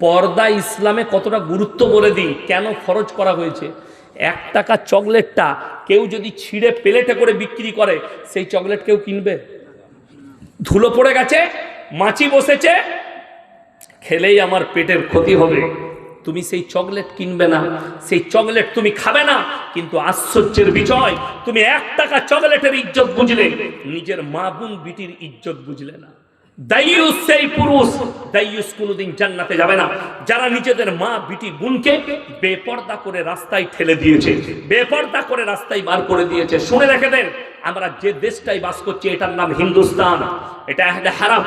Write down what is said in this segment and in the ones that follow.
পর্দা ইসলামে কতটা গুরুত্ব বলে দিই? কেন খরচ করা হয়েছে? এক টাকা চকলেটটা কেউ যদি ছিঁড়ে প্লেটে করে বিক্রি করে, সেই চকলেট কেউ কিনবে? ধুলো পড়ে গেছে, মাছি বসেছে, খেলেই আমার পেটের ক্ষতি হবে। তুমি সেই চকলেট কিনবে না। সেই চকলেট তুমি খাবে না। কিন্তু আশ্চর্যের বিষয় তুমি এক টাকা চকলেটের ইজ্জত বুঝলে। নিজের মা বোন বিটির ইজ্জত বুঝলে না। যারা নিজেদের মা, বিটি বেপর্দা করে রাস্তায় ঠেলে দিয়েছে, বেপর্দা করে রাস্তায় বার করে দিয়েছে, শুনে রেখে দেন, আমরা যে দেশটাই বাস করছি, এটার নাম হিন্দুস্তান, এটা একটা হারাম।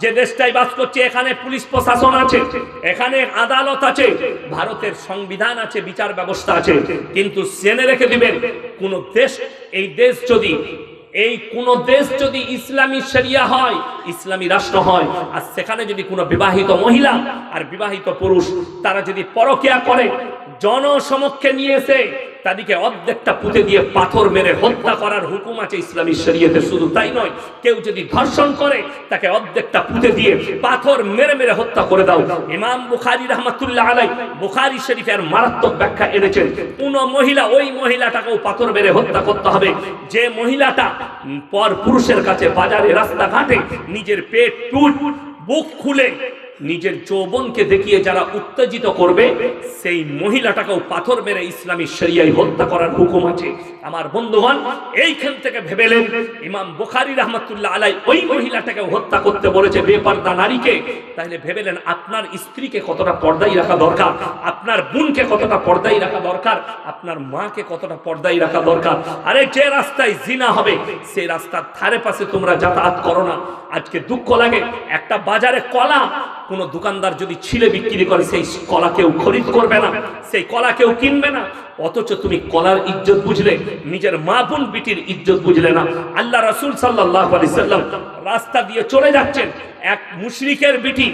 যে দেশটাই বাস করছে, এখানে পুলিশ প্রশাসন আছে, এখানে আদালত আছে, ভারতের সংবিধান আছে, বিচার ব্যবস্থা আছে, কিন্তু জেনে রেখে দিবেন, কোন দেশ, এই দেশ যদি এই কোন দেশ যদি ইসলামী সেরিয়া হয়, ইসলামী রাষ্ট্র হয়, আর সেখানে যদি কোনো বিবাহিত মহিলা আর বিবাহিত পুরুষ, তারা যদি পরকিয়া করে জনসমক্ষে নিয়ে এসে তাদেরকে অর্ধেকটা পুঁতে দিয়ে পাথর মেরে হত্যা করার হুকুম আছে ইসলামী শরীয়তে। শুধু তাই নয়, কেউ যদি ধর্ষণ করে, তাকে অর্ধেকটা পুঁতে দিয়ে পাথর মেরে মেরে হত্যা করে দাও। ইমাম বুখারী রহমাতুল্লাহ আলাই বুখারী শরীফের মারাত্মক ব্যাখ্যা এনেছেন। কোন মহিলা, ওই মহিলাটাকেও পাথর মেরে হত্যা করতে হবে। যে মহিলাটা পর পুরুষের কাছে বাজারে রাস্তাঘাটে নিজের পেট, টুট, বুক খুলে নিজের যৌবনকে দেখিয়ে যারা উত্তেজিত করবে, সেই মহিলাটাকেও পাথর মেরে ইসলামী শরিয়ায় হত্যা করার হুকুম আছে। আমার বন্ধুগণ, এইখান থেকে ভেবেলেন ইমাম বুখারী রহমতুল্লাহ আলাই ওই মহিলাটাকে হত্যা করতে বলেছে বেপর্দা নারীকে। তাহলে ভেবেলেন আপনার স্ত্রীকে কতটা পর্দায় রাখা দরকার? আপনার বোনকে কতটা পর্দায় রাখা দরকার? আপনার মাকে কতটা পর্দায় রাখা দরকার? আরে যে রাস্তায় জিনা হবে সেই রাস্তার ধারে পাশে তোমরা যাতায়াত করো না। আজকে দুঃখ লাগে, একটা বাজারে কলা কোন দোকানদার যদি ছিলে বিক্রি করে, সেই কলা কেউ খরিদ করবে না, সেই কলা কেউ কিনবে না। অথচ তুমি কলার ইজ্জত বুঝলে, নিজের মা বোন বিটির ইজ্জত বুঝলে না। আল্লাহ রাসূল সাল্লাল্লাহু আলাইহি সাল্লাম রাস্তা দিয়ে চলে যাচ্ছেন, এক মুশরিকের বিটি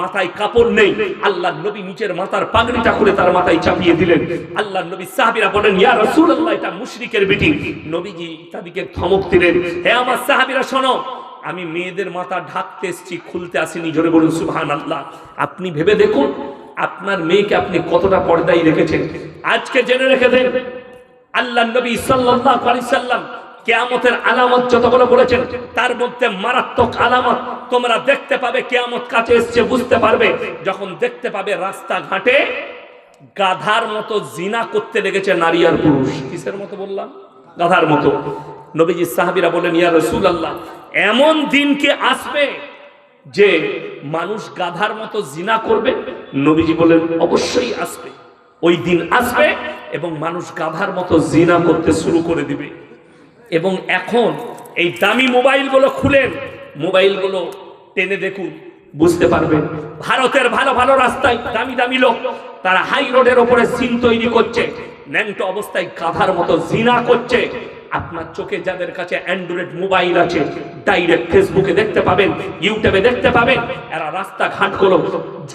মাথায় কাপড় নেই। আল্লাহ নবী নিচের মাথার পাগড়িটা খুলে তার মাথায় চাপিয়ে দিলেন। আল্লাহ নবী সাহাবীরা বলেন ইয়া রাসূলুল্লাহ, এটা মুশরিকের বিটি। নবীজি তাদেরকে ধমক দিলেন, হে আমার সাহাবীরা, শোনো আমি মেয়েদের মাথা ঢাকতে এসছি, খুলতে আসিনি, জোরে বলুন সুবহান আল্লাহ আপনি ভেবে দেখুন, আপনার মেয়েকে আপনি কতটা পর্দায় রেখেছেন। আজকে জেনে রেখে দেন, আল্লাহ নবী সাল্লাল্লাহু আলাইহি সাল্লাম কেয়ামতের আলামত যতগুলো বলেছেন, তার মধ্যে মারাত্মক আলামত তোমরা দেখতে পাবে, কেয়ামত কাছে এসছে, বুঝতে পারবে, যখন দেখতে পাবে রাস্তাঘাটে গাধার মতো জিনা করতে লেগেছে নারী আর পুরুষ। কিসের মতো বললাম? গাধার মতো। নবীজি সাহাবিরা বলেন ইয়া রসুল আল্লাহ এমন দিন কি আসবে যে মানুষ গাধার মতো জিনা করবে? নবীজি বলেন অবশ্যই আসবে। ওই দিন আসবে এবং মানুষ গাধার মতো জিনা করতে শুরু করে দিবে। এবং এখন এই দামি মোবাইলগুলো খুলেন, মোবাইলগুলো টেনে দেখুন, বুঝতে পারবেন, ভারতের ভালো ভালো রাস্তায় দামি দামি লোক, তারা হাই রোডের ওপরে সিন তৈরি করছে, ন্যাংটো অবস্থায় গাধার মতো জিনা করছে আপনার চোখে যাদের কাছে অ্যান্ড্রয়েড মোবাইল আছে ডাইরেক্ট ফেসবুকে দেখতে পাবেন ইউটিউবে দেখতে পাবেন, এরা রাস্তাঘাটগুলো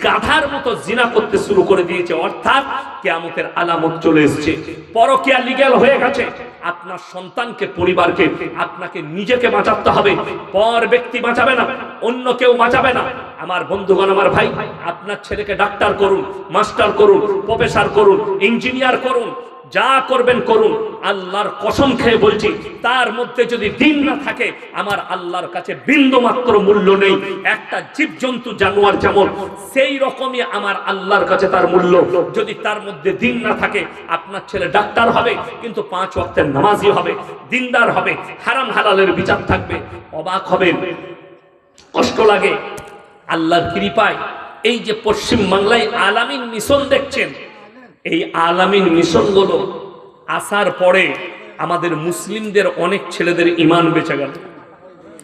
গাধার মতো জিনা করতে শুরু করে দিয়েছে। অর্থাৎ কেয়ামতের আলামত চলে এসেছে। পরকিয়া লিগ্যাল হয়ে গেছে। আপনার সন্তানকে, পরিবারকে, আপনাকে নিজেকে বাঁচাতে হবে। পর ব্যক্তি বাঁচাবে না, অন্য কেউ বাঁচাবে না। আমার বন্ধুগণ, আমার ভাই, আপনার ছেলেকে ডাক্তার করুন, মাস্টার করুন, প্রফেসর করুন, ইঞ্জিনিয়ার করুন যা করবেন করুন। আল্লাহর কসম খেয়ে বলছি, তার মধ্যে যদি দিন না থাকে, আমার আল্লাহর কাছে বিন্দু মাত্র মূল্য নেই। একটা জীবজন্তু, জানোয়ার যেমন, সেই রকমই আমার আল্লাহর কাছে তার মূল্য। যদি তার মধ্যে দিন না থাকে, আপনার ছেলে ডাক্তার হবে, কিন্তু পাঁচ ওয়াক্তের নামাজি হবে, দিনদার হবে, হারাম হালালের বিচার থাকবে, অবাক হবেন। কষ্ট লাগে, আল্লাহর কৃপায়। এই যে পশ্চিম বাংলায় আলামিন মিশন দেখছেন এই আলামিন মিশনগুলো আসার পরে আমাদের মুসলিমদের অনেক ছেলেদের ইমান বেঁচে গেল।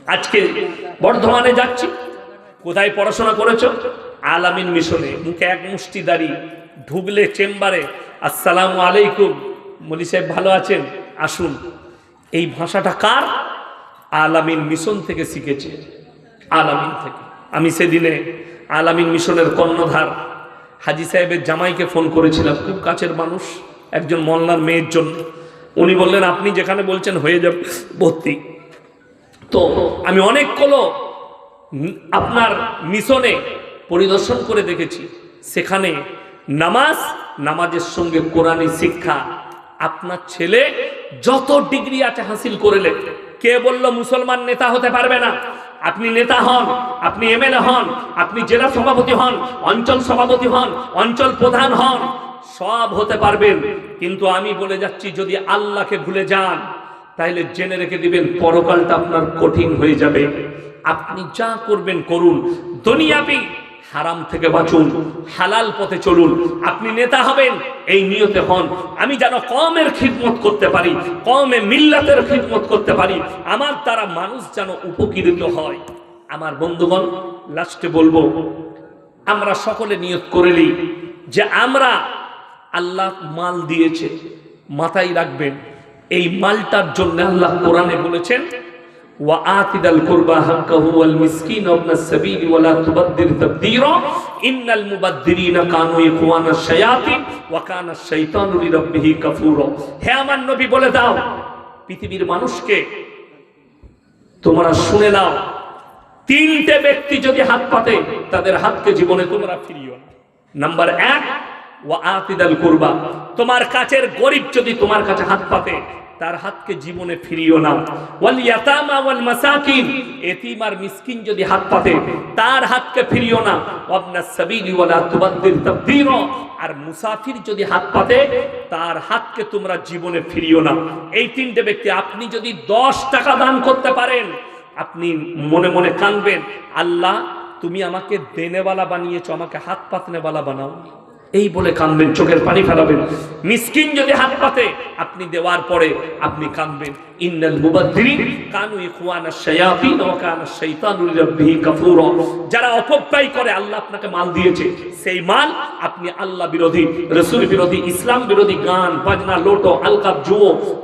আজকে বর্ধমানে যাচ্ছি। কোথায় পড়াশোনা করেছ? আলামিন মিশনে। মুখে এক মুষ্টি দাড়ি, ঢুকলে চেম্বারে, আসসালামু আলাইকুম। মলি সাহেব, ভালো আছেন? আসুন। এই ভাষাটা কার? আলামিন মিশন থেকে শিখেছে। আলামিন থেকে। আমি সেদিনে আলামিন মিশনের কর্ণধার। হাজি সাহেবের জামাইকে ফোন করেছিলাম খুব কাছের মানুষ একজন মল্লার মেয়ের জন্য। উনি বললেন আপনি যেখানে বলছেন হয়ে যাবে ভর্তি। তো আমি অনেকগুলো উম, আপনার মিশনে পরিদর্শন করে দেখেছি। সেখানে নামাজ নামাজের সঙ্গে কোরআনী শিক্ষা। আপনার ছেলে যত ডিগ্রি আছে হাসিল করলেন কে বলল মুসলমান নেতা হতে পারবে না? আপনি নেতা হন, আপনি এমএলএ হন, আপনি জেলা সভাপতি হন, অঞ্চল সভাপতি হন, অঞ্চল প্রধান হন, সব হতে পারবেন। কিন্তু আমি বলে যাচ্ছি, যদি আল্লাহকে ভুলে যান তাহলে জেনে রেখে দিবেন, পরকালটা আপনার কঠিন হয়ে যাবে। আপনি যা করবেন করুন। দুনিয়াবি হারাম থেকে বাঁচুন, হালাল পথে চলুন। আপনি নেতা হবেন, এই নিয়তে হন। আমি যেন কমের খিদমত করতে পারি, কমে মিল্লাতের খিদমত করতে পারি। আমার দ্বারা মানুষ যেন উপকৃত হয়। আমার বন্ধুগণ লাস্টে বলব, আমরা সকলে নিয়ত করেলি যে আমরা আল্লাহ মাল দিয়েছে, মাথায় রাখবেন। এই মালটার জন্য আল্লাহ কোরআনে বলেছেন وآت ذا القربى حقه والمسكين وابن السبيل ولا تبذر تبذيرا إن المبذرين كانوا إخوان الشياطين وكان الشيطان لربه كفورا হে আমার নবী বলে দাও পৃথিবীর মানুষকে তোমরা শুনে নাও তিনটে ব্যক্তি যদি হাত পাতে তাদের হাতকে জীবনে তোমরা ফিরিও না নাম্বার এক ও আতিদাল করবা তোমার কাছের গরিব যদি তোমার কাছে হাত পাতে তার হাতকে জীবনে ফিরিও ওয়াল ইয়াতামা ওয়াল মাসাকিন এতিম আর মিসকিন যদি হাত পাতে, তার হাতকে ফিরিও না ওয়াবনাস সাবিলি ওয়ালা তাবদীরা, আর মুসাফির যদি হাত পাতে, তার হাতকে তোমরা জীবনে ফিরিও না এই তিনটে ব্যক্তি আপনি যদি দশ টাকা দান করতে পারেন, আপনি মনে মনে কানবেন আল্লাহ তুমি আমাকে দেনেওয়ালা বানিয়েছো, আমাকে হাত পাতনেওয়ালা বানাও। এই বলে কানবেন, চোখের পানি ফেলাবেন। মিসকিন যদি হাত পাতে, আপনি দেওয়ার পরে আপনি কানবেন। যারা অপব্যয় করে, আল্লাহ আপনাকে মাল দিয়েছে। সেই মাল আপনি আল্লাহ বিরোধী বিরোধী, ইসলাম বিরোধী গান, বাজনা, লোটো, আলকাপ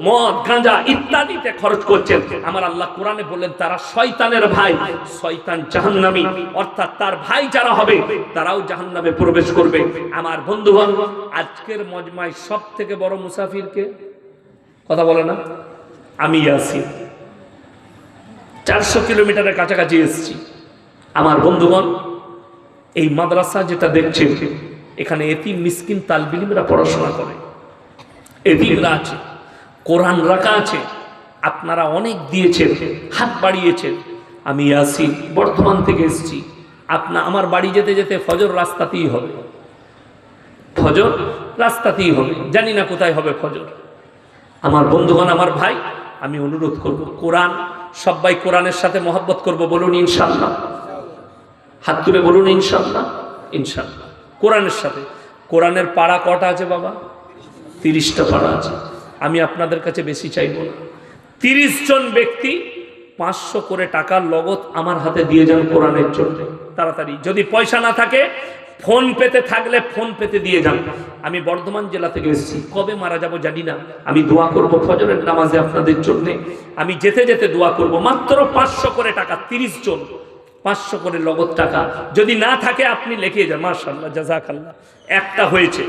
মদ, গাঁজা ইত্যাদিতে খরচ করছেন। আমার আল্লাহ কোরআনে বললেন, তারা শয়তানের ভাই, শয়তান জাহান্নামী। অর্থাৎ তার ভাই যারা হবে, তারাও জাহান্নামে প্রবেশ করবে। আমার বন্ধুগণ, আজকের মজমায় সব থেকে বড় মুসাফিরকে? কথা বলে না? আমি আছি চারশো কিলোমিটারের কাছাকাছি এসেছি। আমার বন্ধুগণ, এই মাদ্রাসা যেটা দেখছেন, এখানে এতিম, মিসকিন, তালবিলিমরা পড়াশোনা করে। এতিমরা আছে, কোরআন রাখা আছে, আপনারা অনেক দিয়েছেন, হাত বাড়িয়েছেন। আমি আসি বর্ধমান থেকে এসেছি। আপনা, আমার বাড়ি যেতে যেতে ফজর রাস্তাতেই হবে। ফজর রাস্তাতেই হবে। জানি না কোথায় হবে ফজর। আমার বন্ধুগণ, আমার ভাই আমি অনুরোধ করব, কোরআন, সবাই কোরআনের সাথে মহব্বত করব, বলুন ইনশাল্লাহ হাত তুলে বলুন ইনশাল্লাহ ইনশাল্লাহ কোরআনের সাথে, কোরআনের পাড়া কটা আছে বাবা? তিরিশটা পাড়া আছে। আমি আপনাদের কাছে বেশি চাইব না। তিরিশ জন ব্যক্তি পাঁচশো করে টাকার লগত আমার হাতে দিয়ে যান কোরআনের জন্য। তাড়াতাড়ি, যদি পয়সা না থাকে ফোন পেতে থাকলে ফোন পেতে দিয়ে যান। আমি বর্ধমান জেলা থেকে এসেছি। কবে মারা যাব জানি না। আমি দোয়া করব ফজরের নামাজে আপনাদের জন্য। আমি যেতে যেতে দোয়া করব। মাত্র পাঁচশো করে টাকা, তিরিশ জন। পাঁচশো করে লগত টাকা। যদি না থাকে, আপনি লিখে যান। মাশাল্লাহ জাজাকাল্লাহ একটা হয়েছে।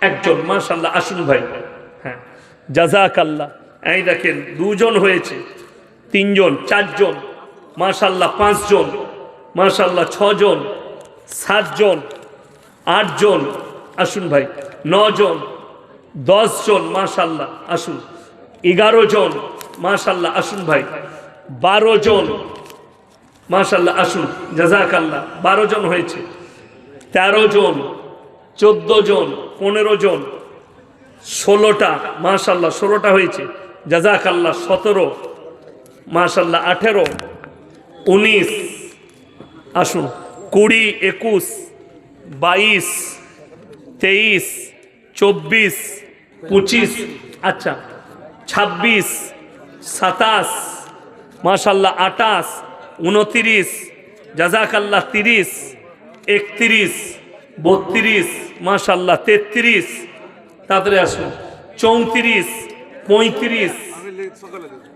একজন মাশাল্লাহ আসুন ভাই। হ্যাঁ জাজাকাল্লাহ এই দেখেন, দুজন হয়েছে। তিনজন, চারজন। মাশাল্লাহ পাঁচজন। মাশাল্লাহ ছজন। সাতজন। আটজন, আসুন ভাই, নজন, দশজন, মাশাল্লাহ, আসুন। এগারো জন মাশাল্লাহ, আসুন ভাই। বারো জন মাশাল্লাহ, আসুন, জাজাকাল্লাহ বারো জন হয়েছে। তেরো জন চোদ্দ জন পনেরো জন ষোলোটা, মাশাল্লাহ, ষোলোটা হয়েছে। জাজাকাল্লাহ, সতেরো, মাশাল্লাহ, আঠেরো, উনিশ, আসুন, কুড়ি, একুশ বাইশ তেইশ চব্বিশ পঁচিশ আচ্ছা ছাব্বিশ সাতাশ মাশাল্লাহ আটাশ উনতিরিশ জাজাকাল্লাহ তিরিশ একত্রিশ বত্রিশ মাশাল্লাহ তেত্রিশ। তাড়াতাড়ি আসুন। চৌত্রিশ পঁয়ত্রিশ।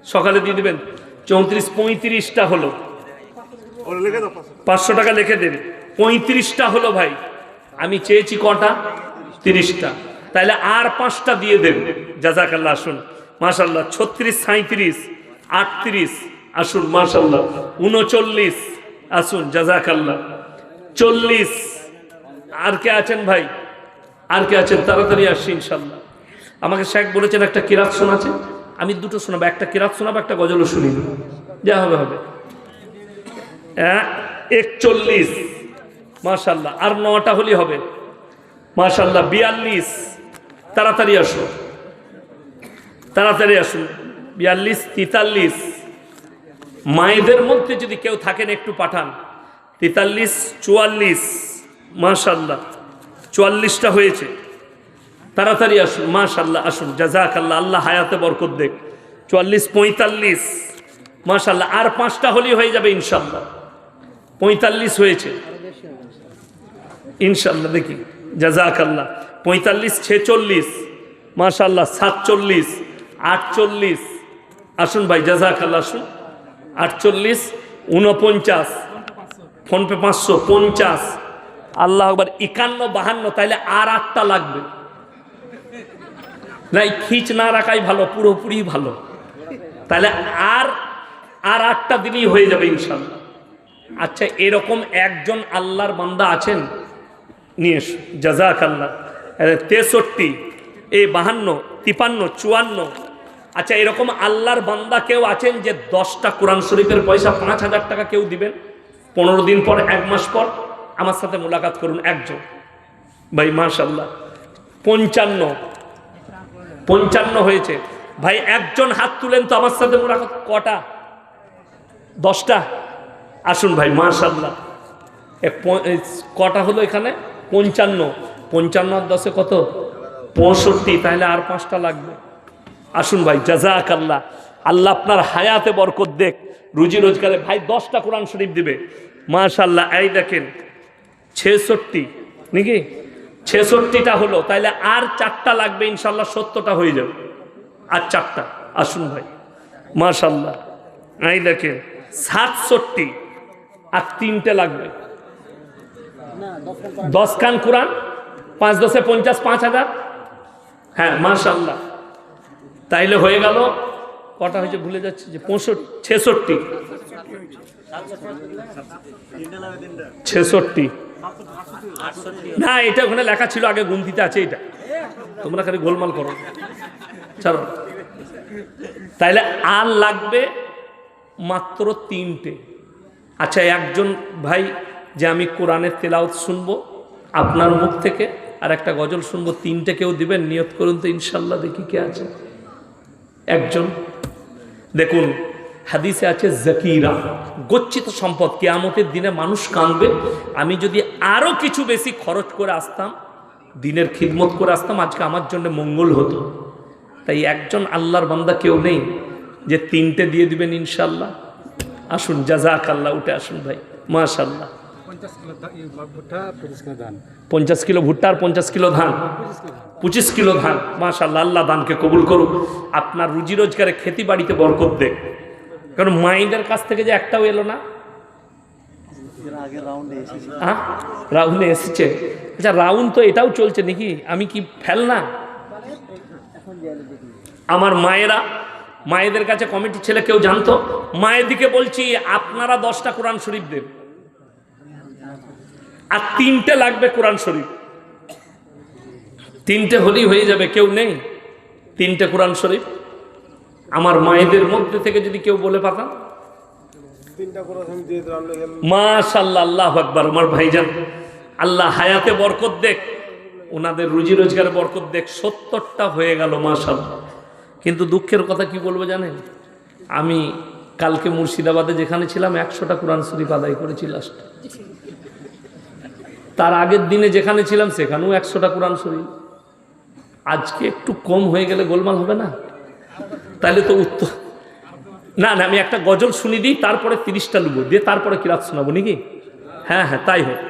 সকালে দিয়ে দেবেন। চৌত্রিশ পঁয়ত্রিশটা হলো। পাঁচশো। টাকা লিখে দেন পঁয়ত্রিশটা হলো ভাই। আমি চেয়েছি কটা? তিরিশটা। তাহলে আর পাঁচটা দিয়ে দেন। জাজাকাল্লাহ, আসুন। মাশাল্লাহ ছত্রিশ সাঁত্রিশ আটত্রিশ, আসুন মাশাল্লাহ উনচল্লিশ, আসুন, জাজাকাল্লাহ। চল্লিশ। আর কে আছেন ভাই? আর কে আছেন? তাড়াতাড়ি আসছি ইনশাল্লাহ আমাকে শেখ বলেছেন, একটা কিরাত শোনাছে আমি দুটো শোনাবো। একটা কিরাত শোনাবো, একটা গজলও শুনি। যা হবে হবে। একচল্লিশ। মাশাল্লাহ আর নটা হলি হবে। মাশাল্লাহ বিয়াল্লিশ। তাড়াতাড়ি আসো। তাড়াতাড়ি আসুন বিয়াল্লিশ, তেতাল্লিশ। মায়েদের মধ্যে যদি কেউ থাকেন একটু পাঠান। তেতাল্লিশ, চুয়াল্লিশ। মাশাল্লাহ চুয়াল্লিশটা হয়েছে। তাড়াতাড়ি আসুন মাশাল্লাহ আসুন। জাজাক আল্লাহ আল্লাহ হায়াতে বরকত দেখ। চুয়াল্লিশ, পঁয়তাল্লিশ। মাশাল্লাহ আর পাঁচটা হলি হয়ে যাবে ইনশাল্লাহ পঁয়তাল্লিশ হয়েছে। ইনশাল্লাহ দেখি। জাজাক আল্লাহ পঁয়তাল্লিশ, ছেচল্লিশ মাশাল্লাহ সাতচল্লিশ, আটচল্লিশ। আসুন ভাই জাজাক আল্লাহ আসুন। আটচল্লিশ উনপঞ্চাশ ফোনপে পাঁচশো, পঞ্চাশ। আল্লাহ একবার একান্ন, বাহান্ন, তাইলে আর আটটা লাগবে। না খিচ না রাখাই ভালো, পুরোপুরি ভালো। তাহলে আর আর আটটা দিনই হয়ে যাবে ইনশাল্লাহ আচ্ছা এরকম একজন আল্লাহর বান্দা আছেন? নিয়ে এসো জাজাক আল্লাহ তেষট্টি এই বাহান্ন, তিপান্ন, চুয়ান্ন। আচ্ছা এরকম আল্লাহর বান্দা কেউ আছেন যে দশটা কোরআন শরীফের পয়সা পাঁচ হাজার টাকা কেউ দিবেন? পনেরো দিন পর, এক মাস পর? আমার সাথে মোলাকাত করুন, একজন। ভাই মাশাল্লাহ পঞ্চান্ন। পঞ্চান্ন হয়েছে। ভাই, একজন হাত তুলেন তো আমার সাথে মোলাকাত। কটা? দশটা? আসুন ভাই মাশাল্লাহ কটা হলো এখানে? পঞ্চান্ন। পঞ্চান্ন দশে কত? পঁয়ষট্টি, তাহলে আর পাঁচটা লাগবে। আসুন ভাই জাজাক আল্লাহ আল্লাহ আপনার হায়াতে বরকত দেখ। রুজি রোজগারে। ভাই, দশটা কোরআন শরীফ দিবে। মাশাল্লাহ এই দেখেন, ছেষট্টি, নাকি? ছেষট্টিটা হলো তাইলে আর চারটা লাগবে ইনশাল্লাহ সত্তরটা হয়ে যাবে। আর চারটা। আসুন ভাই মাশাল্লাহ এই দেখেন, সাতষট্টি, আর তিনটে লাগবে। দশ খান কোরআন, পাঁচ দশে পঞ্চাশ, পাঁচ হাজার? হ্যাঁ মাশাল্লাহ তাইলে হয়ে গেল, কটা হয়েছে ভুলে যাচ্ছে, যে পঁয়ষট্টি, ছেষট্টি। ছেষট্টি। না, এটা ওখানে লেখা ছিল, আগে গুনতিতে আছে এটা। তোমরা খালি গোলমাল করো। চলো তাইলে আর লাগবে মাত্র তিনটে। আচ্ছা একজন ভাই যে আমি কোরআনের তেলাওত শুনব, আপনার মুখ থেকে, আর একটা গজল শুনব, তিনটে কেউ দিবেন, নিয়ত করুন তো ইনশাল্লাহ, দেখি কে আছে। একজন, দেখুন, হাদিসে আছে জাকিরা, গচ্ছিত সম্পদ, কেয়ামতের দিনে মানুষ কাঁদবে, আমি যদি আরও কিছু বেশি খরচ করে আসতাম, দিনের খিদমত করে আসতাম, আজকে আমার জন্য মঙ্গল হতো। তাই একজন আল্লাহর বান্দা কেউ নেই, যে তিনটে দিয়ে দিবেন ইনশাল্লাহ। আসুন জাজাক আল্লাহ উঠে আসুন ভাই, মাশাল্লাহ। পঞ্চাশ কিলো ভুট্টা আর পঞ্চাশ কিলো ধান। পঁচিশ কিলো ধান। মাশাল্লাহ আল্লাহ দানকে কবুল করুক। আপনার রুজি রোজগারে খেতি বাড়িতে বরকত দেখ। কারণ মাইন্ডের কাছ থেকে যে একটাও এলো না? হ্যাঁ? রাউন্ডে এসেছে। আচ্ছা রাউন্ড তো এটাও চলছে নাকি? আমি কি ফেল না আমার মায়েরা মায়েদের কাছে কমিটি ছেলে কেউ জানতো? মায়ের দিকে বলছি আপনারা দশটা কোরআন শরীফ দেন। আর তিনটে লাগবে কোরআন শরীফ। তিনটে হলেই হয়ে যাবে কেউ নেই। তিনটে কোরআন শরীফ। আমার মায়েদের মধ্যে থেকে যদি কেউ বলে পাতাম। মাশাল্লাহ আল্লাহ আকবার। আমার ভাইজান আল্লাহ হায়াতে বরকত দেখ। ওনাদের রুজি রোজগারে বরকত দেখ। সত্তরটা হয়ে গেল মাশাল্লাহ। কিন্তু দুঃখের কথা কি বলব জানেন? আমি কালকে মুর্শিদাবাদে যেখানে ছিলাম একশোটা কোরআন শরীফ আদায় করেছি লাস্ট। তার আগের দিনে যেখানে ছিলাম, সেখানেও একশোটা কোরআন শরীফ। আজকে একটু কম হয়ে গেলে গোলমাল হবে না? তাহলে তো উত্তর না না, আমি একটা গজল শুনি দিই, তারপরে তিরিশটা লুবো, দিয়ে তারপরে কিরাত শোনাবো, নাকি? হ্যাঁ হ্যাঁ তাই হোক।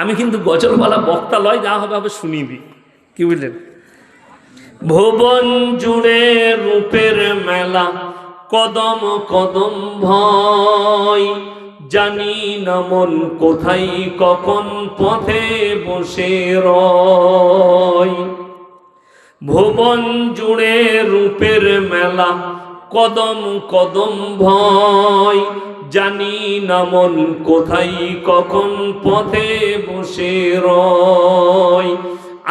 আমি কিন্তু গজলওয়ালা বক্তা লয়, যা হবে হবে শুনিয়ে দিই। কি বুঝলেন? ভুবন জুড়ে রূপের মেলা, কদম কদম ভয়। জানি না মন কোথায়, কখন পথে বসে রয়। ভুবন জুড়ে রূপের মেলা, কদম কদম ভয়। জানি না মন কোথায়, কখন পথে বসে রয়।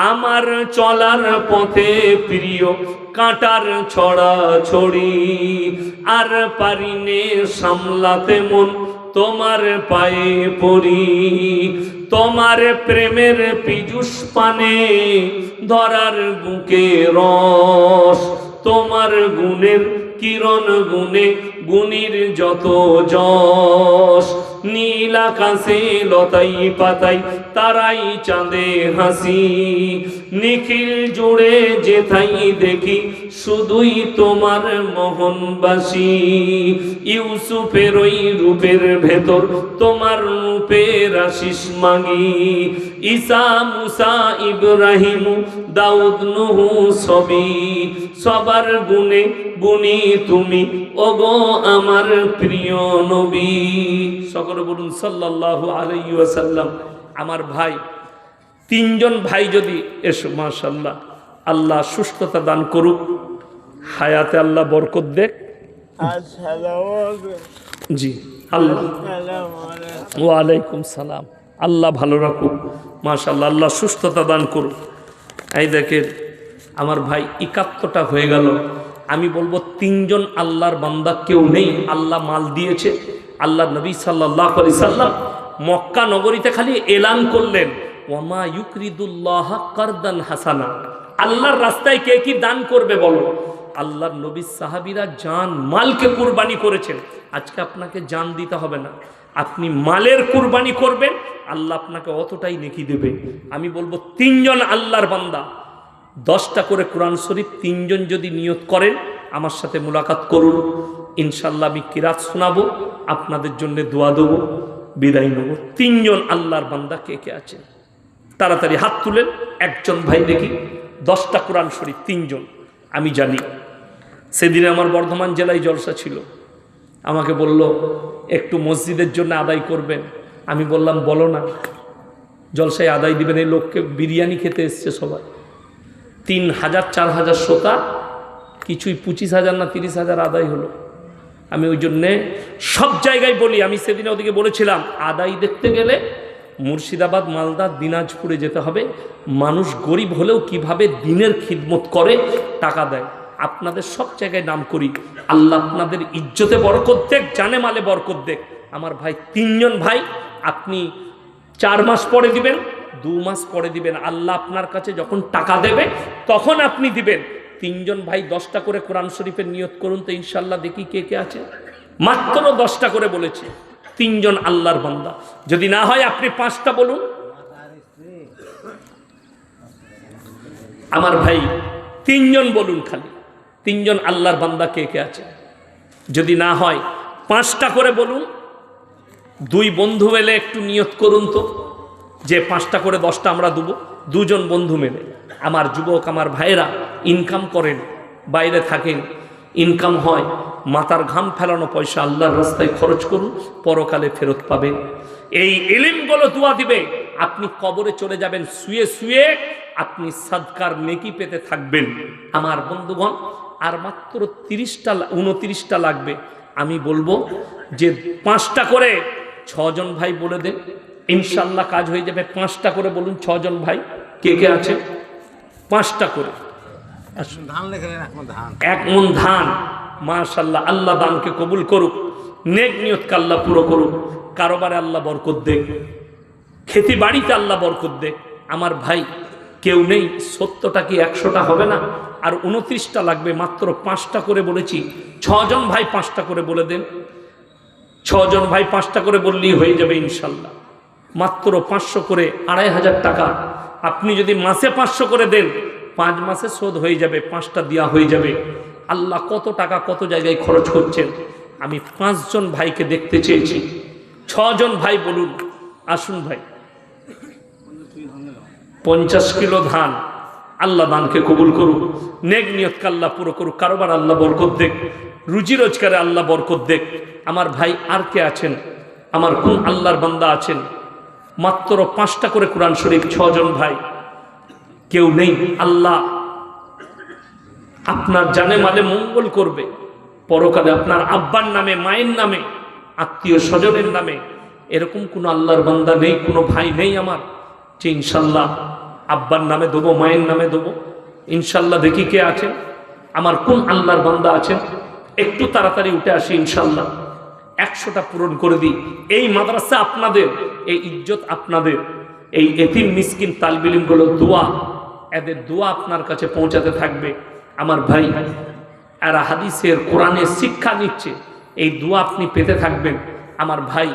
আমার চলার পথে প্রিয়, কাঁটার ছড়া ছড়ি। আর পারিনে সামলাতে মন তোমার পায়ে পড়ি তোমার প্রেমের পীযুষ পানে ধরার বুকে রস তোমার গুণের কিরণ গুণে, গুণীর যত যশ। নীল আকাশে লতাই পাতাই তারাই চাঁদে হাসি। নিখিল জুড়ে যেথাই দেখি, শুধুই তোমার মোহনবাসী। ইউসুফের ওই রূপের ভেতর তোমার রূপের আশিস মাগি। ঈসা মুসা ইব্রাহিম দাউদ নুহু সবই সবার গুণে গুণী তুমি ওগো আমার প্রিয় নবী। সকলে বলুন সাল্লাল্লাহু আলাইহি ওয়াসাল্লাম। আমার ভাই তিনজন ভাই যদি এসো মাশাল্লাহ আল্লাহ সুস্থতা দান করুক হায়াতে আল্লাহ বরকত দেখ। জি আল্লাহ। ওয়ালাইকুম সালাম। আল্লাহ ভালো রাখুক মাশাল্লাহ আল্লাহ সুস্থতা দান করুক। এই দেখেন, আমার ভাই একাত্তরটা হয়ে গেল। আমি বলব তিনজন আল্লাহর বান্দা কেউ নেই। আল্লাহ মাল দিয়েছে। আল্লাহ নবী সাল্লাহ আলি সাল্লাম মক্কা নগরীতে খালি এলান করলেন। ওয়ামা ইউকরিদুল্লাহ কারদান হাসানা। আল্লাহর রাস্তায় কে কি দান করবে বলো? আল্লাহর নবী সাহাবিরা জান, মালকে কুরবানি করেছেন। আজকে আপনাকে জান দিতে হবে না। আপনি মালের কুরবানি করবেন, আল্লাহ আপনাকে অতটাই নেকি দেবে। আমি বলব, তিনজন আল্লাহর বান্দা, দশটা করে কোরআন শরীফ, তিনজন যদি নিয়ত করেন, আমার সাথে মুলাকাত করুন। ইনশাল্লাহ আমি কিরাত শোনাবো, আপনাদের জন্য দোয়া দেবো, বিদায় নেব। তিনজন আল্লাহর বান্দা কে কে আছে? তাড়াতাড়ি হাত তুলেন, একজন ভাই দেখি দশটা কোরআন শরীফ, তিনজন, আমি জানি। সেদিনে আমার বর্ধমান জেলায় জলসা ছিল। আমাকে বলল, একটু মসজিদের জন্য আদায় করবেন আমি বললাম, বলো না। জলসায় আদায় দিবেন, এই লোককে বিরিয়ানি খেতে এসছে সবাই। তিন হাজার, চার হাজার শ্রোতা, কিছুই পঁচিশ হাজার না তিরিশ হাজার আদায় হলো। আমি ওই জন্যে সব জায়গায় বলি, আমি সেদিনে ওদিকে বলেছিলাম, আদায় দেখতে গেলে মুর্শিদাবাদ, মালদা, দিনাজপুরে যেতে হবে। মানুষ গরিব হলেও কীভাবে দিনের খিদমত করে, টাকা দেয়। আপনাদের সব জায়গায় নাম করি। আল্লাহ আপনাদের ইজ্জতে বরকত দেখ, জানে মালে বরকত দেখ। আমার ভাই তিনজন ভাই, আপনি চার মাস পরে দিবেন, দু মাস পরে দিবেন। আল্লাহ আপনার কাছে যখন টাকা দেবে, তখন আপনি দিবেন। তিনজন ভাই দশটা করে কোরআন শরীফের নিয়ত করুন তো ইনশাল্লাহ দেখি কে কে আছে। মাত্র দশটা করে বলেছে। তিনজন আল্লাহর বান্দা। যদি না হয় আপনি পাঁচটা বলুন। আমার ভাই, তিনজন বলুন খালি। তিনজন আল্লাহর বান্দা কে কে আছে? যদি না হয়, পাঁচটা করে বলুন। দুই বন্ধু মেলে একটু নিয়ত করুন তো। যে পাঁচটা করে দশটা আমরা দেবো, দুজন বন্ধু মেলে। আমার যুবক, আমার ভাইয়েরা ইনকাম করেন, বাইরে থাকেন। ইনকাম হয়, মাথার ঘাম ফেলানো পয়সা আল্লাহর রাস্তায় খরচ করুন, পরকালে ফেরত পাবেন। এই এলিমগুলো দোয়া দিবে, আপনি কবরে চলে যাবেন, শুয়ে শুয়ে আপনি সাদকার নেকি পেতে থাকবেন। আমার বন্ধুগণ আর মাত্র তিরিশটা উনতিরিশটা লাগবে। আমি বলব যে পাঁচটা করে ছজন ভাই বলে দেন। ইনশাল্লাহ কাজ হয়ে যাবে। পাঁচটা করে বলুন ছজন ভাই। কে কে আছে? পাঁচটা করে। ধান ধান। এক মন ধান। মাশাল্লাহ আল্লাহ দানকে কবুল করুক নেক নিয়তকে আল্লাহ পুরো করুক কারোবারে আল্লাহ বরকত দেখ খেতি বাড়িতে আল্লাহ বরকত দেখ আমার ভাই কেউ নেই সত্তরটা কি একশোটা হবে না? আর উনত্রিশটা লাগবে, মাত্র পাঁচটা করে বলেছি। ছজন ভাই পাঁচটা করে বলে দেন। ছজন ভাই পাঁচটা করে বললেই হয়ে যাবে ইনশাল্লাহ। মাত্র পাঁচশো করে আড়াই হাজার টাকা। আপনি যদি মাসে পাঁচশো করে দেন, পাঁচ মাসে শোধ হয়ে যাবে, পাঁচটা দেওয়া হয়ে যাবে। আল্লাহ কত টাকা কত জায়গায় খরচ করছেন। আমি পাঁচজন ভাইকে দেখতে চেয়েছি। ছজন ভাই বলুন, আসুন ভাই। পঞ্চাশ কিলো ধান আল্লাহ দানকে কবুল করুক, নেক নিয়তকে আল্লাহ পুরো করুক, কারোবার আল্লাহ বরকত দেখ, রুজি রোজগারে আল্লাহ বরকত দেখ। আমার ভাই আর কে আছেন? আমার কোন আল্লাহর বান্দা আছেন? মাত্র পাঁচটা করে কোরআন শরীফ, ছজন ভাই। কেউ নেই। আল্লাহ আপনার জানে মালে মঙ্গল করবে। পরকালে আপনার আব্বার নামে, মায়ের নামে, আত্মীয় স্বজনের নামে। এরকম কোনো আল্লাহর বান্দা নেই, কোনো ভাই নেই আমার। যে ইনশাল্লাহ আব্বার নামে দেবো, মায়ের নামে দেবো। ইনশাল্লাহ দেখি কে আছেন। আমার কোন আল্লাহর বান্দা আছেন। একটু তাড়াতাড়ি উঠে আসি ইনশাল্লাহ। একশোটা পূরণ করে দিই। এই মাদ্রাসা আপনাদের, এই ইজ্জত আপনাদের, এই এতিম মিসকিন তালবিলিমগুলো দোয়া, এদের দোয়া আপনার কাছে পৌঁছাতে থাকবে। আমার ভাই, এরা হাদিসের কোরআনের শিক্ষা নিচ্ছে। এই দোয়া আপনি পেতে থাকবেন। আমার ভাই,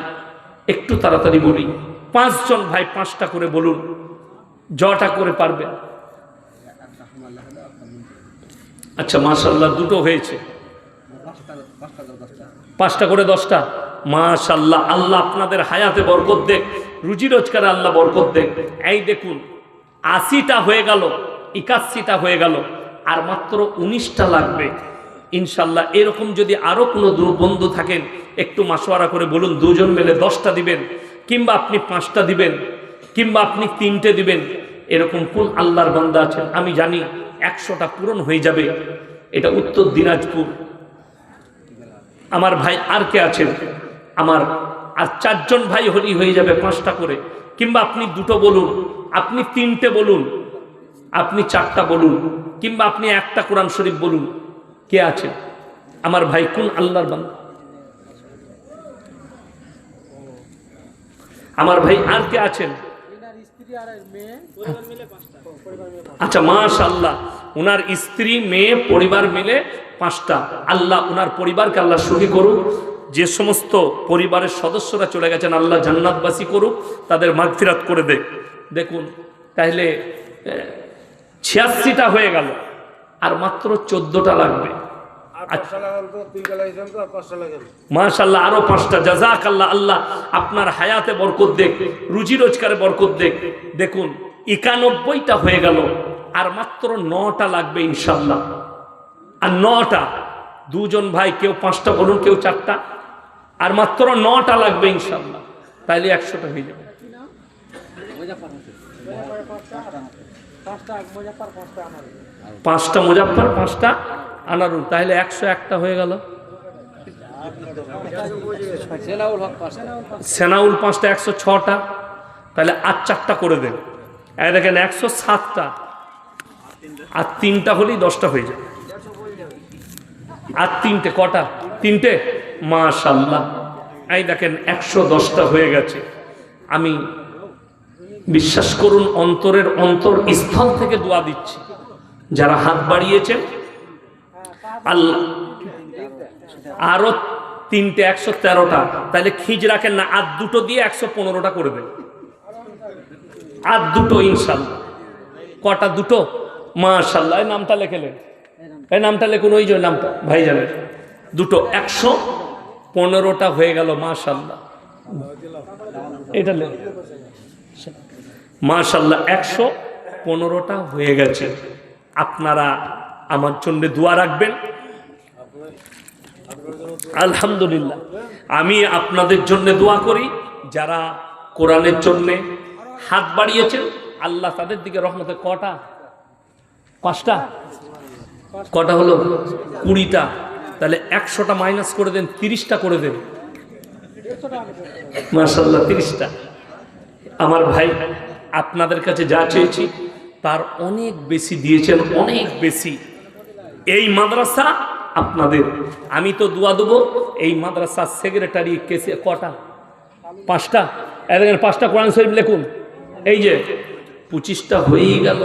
একটু তাড়াতাড়ি বলি। পাঁচজন ভাই পাঁচটা করে বলুন, জটা করে পারবেন আচ্ছা মাশাল্লাহ দুটো হয়েছে। পাঁচটা করে দশটা? মাশাল্লাহ আল্লাহ আপনাদের হায়াতে বরকত দেখ, রুজি রোজগারে আল্লাহ বরকত দেখ। এই দেখুন, আশিটা হয়ে গেল, একাশিটা হয়ে গেল, আর মাত্র উনিশটা লাগবে। ইনশাল্লাহ এরকম যদি আরও কোনো বন্ধু থাকেন, একটু মাসোয়ারা করে বলুন, দুজন মিলে দশটা দিবেন। কিংবা আপনি পাঁচটা দিবেন, কিংবা আপনি তিনটে দিবেন, এরকম কোন আল্লাহর বান্দা আছেন? আমি জানি একশোটা পূরণ হয়ে যাবে। এটা উত্তর দিনাজপুর। আমার ভাই আর কে আছেন? আমার আর চারজন ভাই হলেই হয়ে যাবে পাঁচটা করে। কিংবা আপনি দুটো বলুন, আপনি তিনটে বলুন, আপনি চারটা বলুন, কিংবা আপনি একটা কোরআন শরীফ বলুন, কে আছে আমার ভাই কোন আল্লাহর বান্দা? আমার ভাই আর কে আছেন? আচ্ছা মাশাল্লাহ ওনার স্ত্রী, মেয়ে, পরিবার মিলে পাঁচটা। আল্লাহ ওনার পরিবারকে আল্লাহ সুখী করুক। যে সমস্ত পরিবারের সদস্যরা চলে গেছেন, আল্লাহ জান্নাতবাসী করুক, তাদের মাগফিরাত করে দেখ। দেখুন তাহলে ছিয়াশিটা হয়ে গেল, আর মাত্র চোদ্দটা লাগবে। মাশাল্লাহ আরও পাঁচটা জাজাক আল্লাহ আল্লাহ আপনার হায়াতে বরকত দেখ, রুজি রোজগারে বরকত দেখ। দেখুন, একানব্বইটা হয়ে গেল, আর মাত্র নটা লাগবে ইনশাল্লাহ আর নটা, দুজন ভাই, কেউ পাঁচটা বলুন, কেউ চারটা। আর মাত্র নটা লাগবে ইনশাল্লাহ তাইলে একশোটা হয়ে যাবে। পাঁচটা মুজাফর পাঁচটা? আনারুল তাহলে একশো একটা হয়ে গেল। সেনাউল পাঁচটা। একশো ছটা। তাহলে আর চারটা করে দেন। এই দেখেন একশো সাতটা। আর তিনটা হলেই দশটা হয়ে যাবে আর তিনটে কটা? তিনটে? মাশাল্লাহ এই দেখেন একশো দশটা হয়ে গেছে। আমি বিশ্বাস করুন অন্তরের অন্তর স্থল থেকে দোয়া দিচ্ছি। যারা হাত বাড়িয়েছেন আল্লাহ আরও তিনটে একশো তেরোটা। তাহলে খিজ রাখেন না, আর দুটো দিয়ে একশো পনেরোটা করে দেন আর দুটো ইনশাল্লাহ। কটা দুটো? মাশাল্লাহ, এই নামটা লেখেলেন এই নামটা লেখুন, ওই যে নামটা ভাই ভাইজানের। দুটো, একশো পনেরোটা হয়ে গেল, মাশাল্লাহ। এটা মাশাল্লাহ, একশো পনেরোটা হয়ে গেছে। আপনারা আমার জন্য দোয়া রাখবেন। আলহামদুলিল্লাহ। আমি আপনাদের জন্য দোয়া করি, যারা কোরআনের জন্যে হাত বাড়িয়েছেন, আল্লাহ তাদের দিকে রহমতে কটা? পাঁচটা? কটা হলো? কুড়িটা। তাহলে একশোটা মাইনাস করে দেন, তিরিশটা করে দেন। মার্শাল্লাহ তিরিশটা। আমার ভাই, আপনাদের কাছে যা চেয়েছি, তার অনেক বেশি দিয়েছেন, অনেক বেশি। এই মাদ্রাসা আপনাদের। আমি তো দোয়া দেবো, এই মাদ্রাসার সেক্রেটারি কেসে কটা? পাঁচটা? এদের পাঁচটা কোরআন শরীফ লেখুন। এই যে, পঁচিশটা হয়েই গেল।